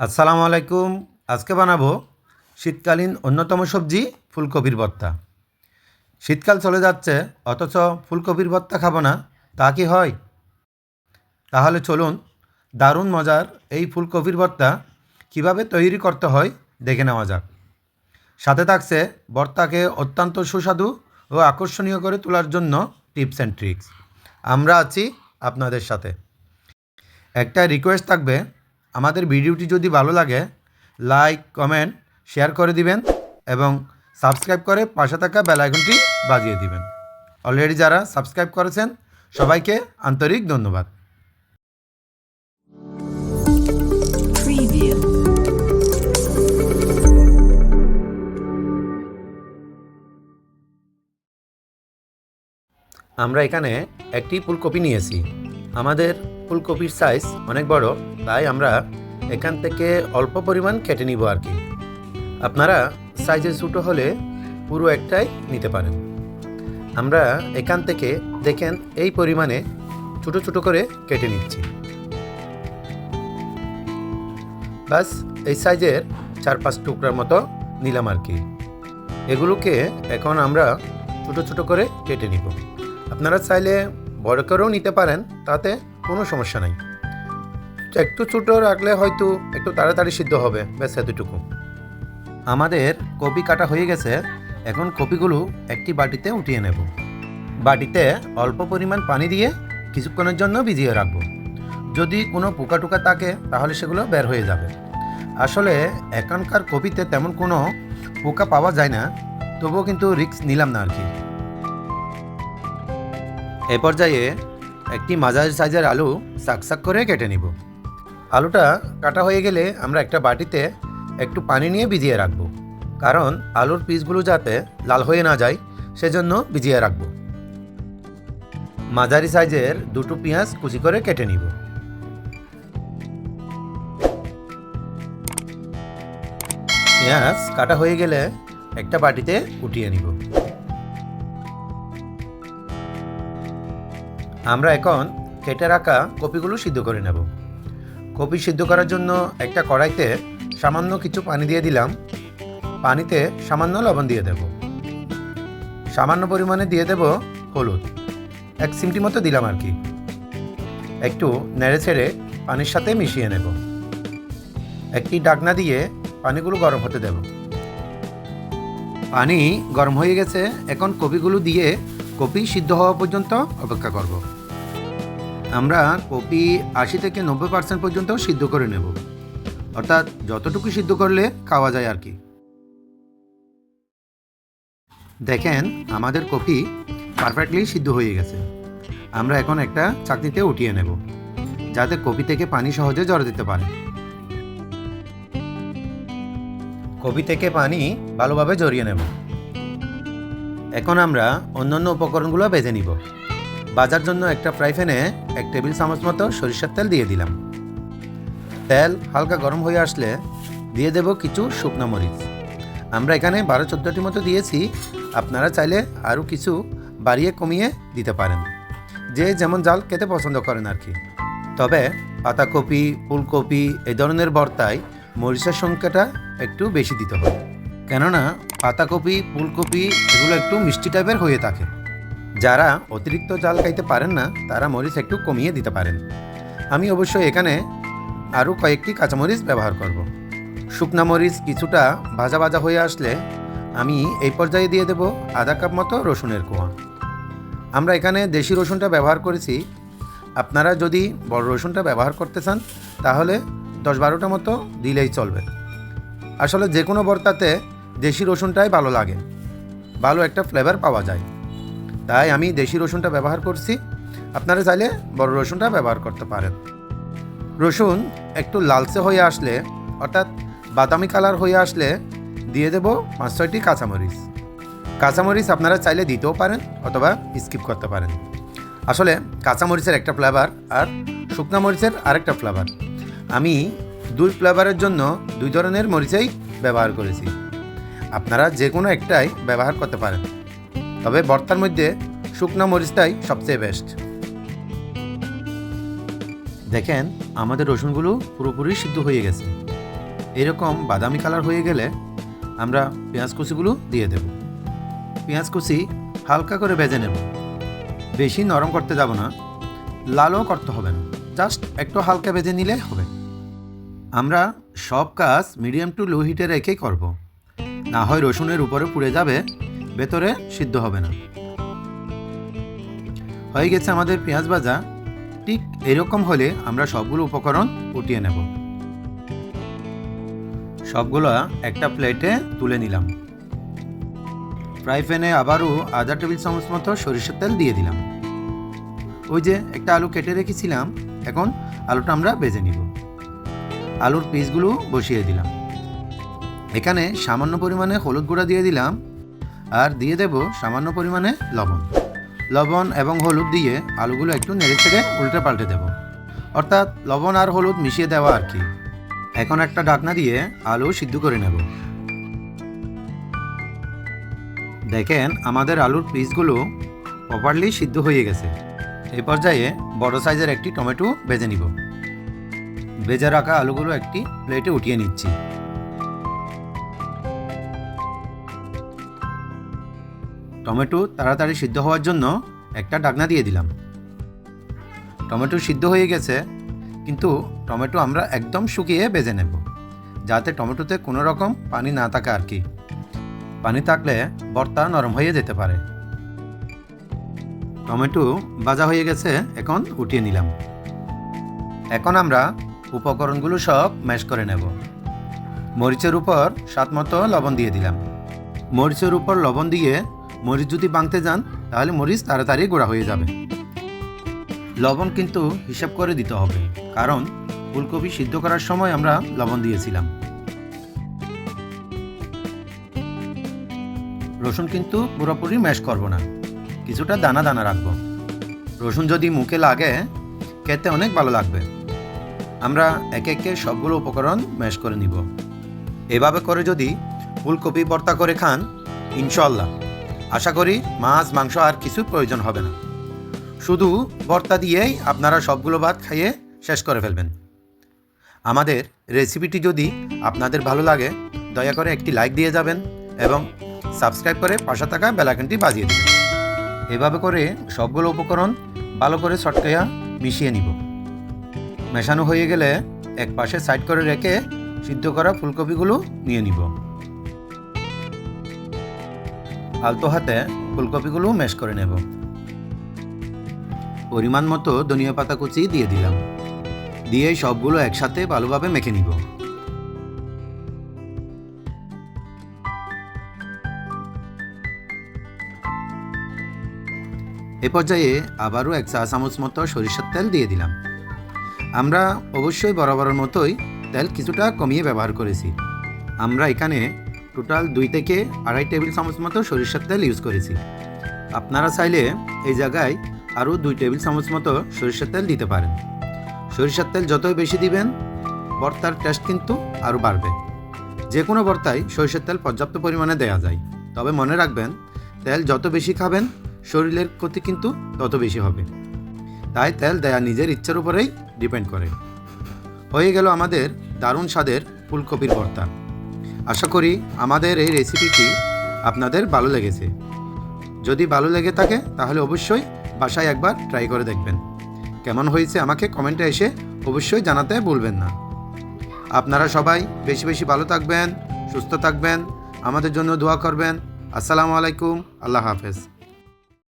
আসসালামু আলাইকুম। আজকে বানাবো শীতকালীন অন্যতম সবজি ফুলকপির ভর্তা। শীতকাল চলে যাচ্ছে, অথচ ফুলকপির ভর্তা খাব না, তা কি হয়? তাহলে চলুন দারুণ মজার এই ফুলকপির ভর্তা কীভাবে তৈরি করতে হয় দেখে নেওয়া যাক। সাথে থাকছে ভর্তাকে অত্যন্ত সুস্বাদু ও আকর্ষণীয় করে তোলার জন্য টিপস অ্যান্ড ট্রিক্স। আমরা আছি আপনাদের সাথে। একটা রিকোয়েস্ট থাকবে আমাদের ভিডিওটি যদি ভালো লাগে লাইক কমেন্ট শেয়ার করে দিবেন এবং সাবস্ক্রাইব করে পাশে থাকা বেল আইকনটি বাজিয়ে দিবেন। অলরেডি যারা সাবস্ক্রাইব করেছেন সবাইকে আন্তরিক ধন্যবাদ। আমরা এখানে একটি ফুলকপি নিয়েছি। আমাদের ফুলকপির সাইজ অনেক বড়, তাই আমরা এখান থেকে অল্প পরিমাণ কেটে নিব আর কি। আপনারা সাইজে ছোটো হলে পুরো একটাই নিতে পারেন। আমরা এখান থেকে দেখেন এই পরিমাণে ছোটো ছোটো করে কেটে নিচ্ছি। বাস এই সাইজের চার পাঁচ টুকরার মতো নিলাম আর কি। এগুলোকে এখন আমরা ছোটো ছোটো করে কেটে নিব। আপনারা চাইলে বড় করেও নিতে পারেন, তাতে কোনো সমস্যা নাই। একটু ছোটো রাখলে হয়তো একটু তাড়াতাড়ি সিদ্ধ হবে, ব্যাস এতটুকু। আমাদের কপি কাটা হয়ে গেছে, এখন কপিগুলো একটি বাটিতে উঠিয়ে নেব। বাটিতে অল্প পরিমাণ পানি দিয়ে কিছুক্ষণের জন্য ভিজিয়ে রাখব। যদি কোনো পোকা টোকা থাকে, তাহলে সেগুলো বের হয়ে যাবে। আসলে এখনকার কপিতে তেমন কোনো পোকা পাওয়া যায় না, তবুও কিন্তু রিস্ক নিলাম না আর কি। এ পর্যায়ে একটি মাঝারি সাইজের আলু সাকসাক করে কেটে নিব। আলুটা কাটা হয়ে গেলে আমরা একটা বাটিতে একটু পানি নিয়ে ভিজিয়ে রাখব। কারণ আলুর পিসগুলো যাতে লাল হয়ে না যায়, সেজন্য ভিজিয়ে রাখব। মাঝারি সাইজের দুটো পেঁয়াজ কুচি করে কেটে নিব। পেঁয়াজ কাটা হয়ে গেলে একটা বাটিতে উঠিয়ে নিব। আমরা এখন কেটে রাখা কপিগুলো সিদ্ধ করে নেব। কপি সিদ্ধ করার জন্য একটা কড়াইতে সামান্য কিছু পানি দিয়ে দিলাম। পানিতে সামান্য লবণ দিয়ে দেব। সামান্য পরিমাণে দিয়ে দেব হলুদ। এক সিমটি মতো দিলাম আর কি। একটু নেড়ে ছেড়ে পানির সাথে মিশিয়ে নেব। একটি ডাকনা দিয়ে পানিগুলো গরম হতে দেব। পানি গরম হয়ে গেছে। এখন কপিগুলো দিয়ে কপি সিদ্ধ হওয়া পর্যন্ত অপেক্ষা করব। আমরা কপি আশি থেকে নব্বই পার্সেন্ট পর্যন্ত সিদ্ধ করে নেব। অর্থাৎ যতটুকু সিদ্ধ করলে খাওয়া যায় আর কি। দেখেন, আমাদের কপি পারফেক্টলি সিদ্ধ হয়ে গেছে। আমরা এখন একটা চাকনিতে উঠিয়ে নেব, যাতে কপি থেকে পানি সহজে জড় দিতে পারে। কপি থেকে পানি ভালোভাবে জড়িয়ে নেব। এখন আমরা অন্যান্য উপকরণগুলো বেজে নিব। বাজার জন্য একটা ফ্রাই প্যানে এক টেবিল চামচ মতো সরিষার তেল দিয়ে দিলাম। তেল হালকা গরম হয়ে আসলে দিয়ে দেব কিছু শুকনো মরিচ। আমরা এখানে বারো চোদ্দোটি মতো দিয়েছি, আপনারা চাইলে আরও কিছু বাড়িয়ে কমিয়ে দিতে পারেন। যে যেমন জাল খেতে পছন্দ করেন আর কি। তবে পাতাকপি, ফুলকপি এই ধরনের বর্তায় মরিচের সংখ্যাটা একটু বেশি দিতে হবে। কেননা পাতাকপি, ফুলকপি এগুলো একটু মিষ্টি টাইপের হয়ে থাকে। যারা অতিরিক্ত জাল খাইতে পারেন না, তারা মরিচ একটু কমিয়ে দিতে পারেন। আমি অবশ্য এখানে আরও কয়েকটি কাঁচামরিচ ব্যবহার করব। শুকনা মরিচ কিছুটা ভাজা ভাজা হয়ে আসলে আমি এই পর্যায়ে দিয়ে দেব আধা কাপ মতো রসুনের কোয়া। আমরা এখানে দেশি রসুনটা ব্যবহার করেছি। আপনারা যদি বড় রসুনটা ব্যবহার করতে চান, তাহলে দশ বারোটা মতো দিলেই চলবে। আসলে যে কোনো ভর্তাতে দেশি রসুনটাই ভালো লাগে। ভালো একটা ফ্লেভার পাওয়া যায়। তাই আমি দেশি রসুনটা ব্যবহার করছি। আপনারা চাইলে বড় রসুনটা ব্যবহার করতে পারেন। রসুন একটু লালচে হয়ে আসলে, অর্থাৎ বাদামি কালার হয়ে আসলে দিয়ে দেব পাঁচ ছয়টি কাঁচামরিচ। কাঁচামরিচ আপনারা চাইলে দিতেও পারেন অথবা স্কিপ করতে পারেন। আসলে কাঁচামরিচের একটা ফ্লেভার আর শুকনা মরিচের আরেকটা ফ্লেভার আমি দুই ফ্লেভারের জন্য দুই ধরনের মরিচেই ব্যবহার করেছি। আপনারা যে কোনো একটাই ব্যবহার করতে পারেন। তবে ভর্তার মধ্যে শুকনো মরিচটাই সবচেয়ে বেস্ট দেখেন, আমাদের রসুনগুলো পুরোপুরি সিদ্ধ হয়ে গেছে। এরকম বাদামি কালার হয়ে গেলে আমরা পেঁয়াজ কুচিগুলো দিয়ে দেব। পেঁয়াজ কুচি হালকা করে ভেজে নেব। বেশি নরম করতে যাব না, লালও করতে হবে না জাস্ট একটু হালকা ভেজে নিলে হবে। আমরা সব কাজ মিডিয়াম টু লো হিটে রেখেই করব। না হয় রসুনের উপরে পুড়ে যাবে ভেতরে সিদ্ধ হবে না। হয়ে গেছে আমাদের পেঁয়াজ ভাজা। ঠিক এরকম হলে আমরা সবগুলো উপকরণ উঠিয়ে নেব। সবগুলো একটা প্লেটে তুলে নিলাম। ফ্রাই প্যানে আবারও আধা টেবিল চামচ মতো সরিষার তেল দিয়ে দিলাম। ওই যে একটা আলু কেটে রেখেছিলাম, এখন আলুটা আমরা বেজে নিব। আলুর পিসগুলো বসিয়ে দিলাম। এখানে সামান্য পরিমাণে হলুদ গুঁড়া দিয়ে দিলাম। আর দিয়ে দেব সামান্য পরিমাণে লবণ। লবণ এবং হলুদ দিয়ে আলুগুলো একটু নেড়ে ছেড়ে উল্টে পাল্টে দেব। অর্থাৎ লবণ আর হলুদ মিশিয়ে দেওয়া আর কি। এখন একটা ঢাকনা দিয়ে আলু সিদ্ধ করে নেব। দেখেন, আমাদের আলুর পিসগুলো প্রপারলি সিদ্ধ হয়ে গেছে। এই পর্যায়ে বড় সাইজের একটি টমেটো ভেজে নিব। ভেজে রাখা আলুগুলো একটি প্লেটে উঠিয়ে নিচ্ছি। টমেটো তাড়াতাড়ি সিদ্ধ হওয়ার জন্য একটা ডাকনা দিয়ে দিলাম। টমেটো সিদ্ধ হয়ে গেছে, কিন্তু টমেটো আমরা একদম শুকিয়ে বেজে নেব, যাতে টমেটোতে কোনো রকম পানি না থাকে আর কি। পানি থাকলে ভর্তা নরম হয়ে যেতে পারে। টমেটো ভাজা হয়ে গেছে, এখন উঠিয়ে নিলাম। এখন আমরা উপকরণগুলো সব ম্যাশ করে নেব। মরিচের উপর স্বাদ মতো লবণ দিয়ে দিলাম। মরিচের উপর লবণ দিয়ে মরিচ যদি বাঁধতে যান, তাহলে মরিচ তাড়াতাড়ি গোড়া হয়ে যাবে। লবণ কিন্তু হিসাব করে দিতে হবে, কারণ ফুলকপি সিদ্ধ করার সময় আমরা লবণ দিয়েছিলাম। রসুন কিন্তু পুরোপুরি ম্যাশ করব না, কিছুটা দানা দানা রাখব। রসুন যদি মুখে লাগে, খেতে অনেক ভালো লাগবে। আমরা একে একে সবগুলো উপকরণ ম্যাশ করে নিব। এভাবে করে যদি ফুলকপি ভর্তা করে খান ইনশাল্লাহ আশা করি মাছ, মাংস আর কিছু প্রয়োজন হবে না। শুধু ভর্তা দিয়েই আপনারা সবগুলো ভাত খাইয়ে শেষ করে ফেলবেন। আমাদের রেসিপিটি যদি আপনাদের ভালো লাগে, দয়া করে একটি লাইক দিয়ে যাবেন এবং সাবস্ক্রাইব করে পাশে থাকা বেলাইকনটি বাজিয়ে দেবেন। এভাবে করে সবগুলো উপকরণ ভালো করে সটকাইয়া মিশিয়ে নিব। মেশানো হয়ে গেলে এক পাশে সাইড করে রেখে সিদ্ধ করা ফুলকপিগুলো নিয়ে নিব। আলতো হাতে ফুলকপিগুলো ম্যাশ করে নেব। পরিমাণ মতো ধনিয়া পাতা কুচি দিয়ে দিলাম। দিয়ে সবগুলো একসাথে ভালোভাবে মেখে নিব। এ পর্যায়ে আবারও এক চা চামচ মতো সরিষার তেল দিয়ে দিলাম। আমরা অবশ্যই বরাবরের মতোই তেল কিছুটা কমিয়ে ব্যবহার করেছি। আমরা এখানে টোটাল দুই থেকে আড়াই টেবিল চামচ মতো সরিষার তেল ইউজ করেছি। আপনারা চাইলে এই জায়গায় আরও দুই টেবিল চামচ মতো সরিষার তেল দিতে পারেন। সরিষার তেল যতই বেশি দিবেন ভর্তার টেস্ট কিন্তু আরও বাড়বে। যে কোনো ভর্তায় সরিষার তেল পর্যাপ্ত পরিমাণে দেওয়া যায়। তবে মনে রাখবেন, তেল যত বেশি খাবেন, শরীরের ক্ষতি কিন্তু তত বেশি হবে। তাই তেল দেয়া নিজের ইচ্ছার উপরেই ডিপেন্ড করে। হয়ে গেল আমাদের দারুণ স্বাদের ফুলকপির ভর্তা আশা করি আমাদের এই রেসিপিটি আপনাদের ভালো লেগেছে। যদি ভালো লেগে থাকে, তাহলে অবশ্যই বাসায় একবার ট্রাই করে দেখবেন। কেমন হয়েছে আমাকে কমেন্টে এসে অবশ্যই জানাতে ভুলবেন না। আপনারা সবাই বেশি বেশি ভালো থাকবেন, সুস্থ থাকবেন, আমাদের জন্য দোয়া করবেন। আসসালামু আলাইকুম, আল্লাহ হাফেজ।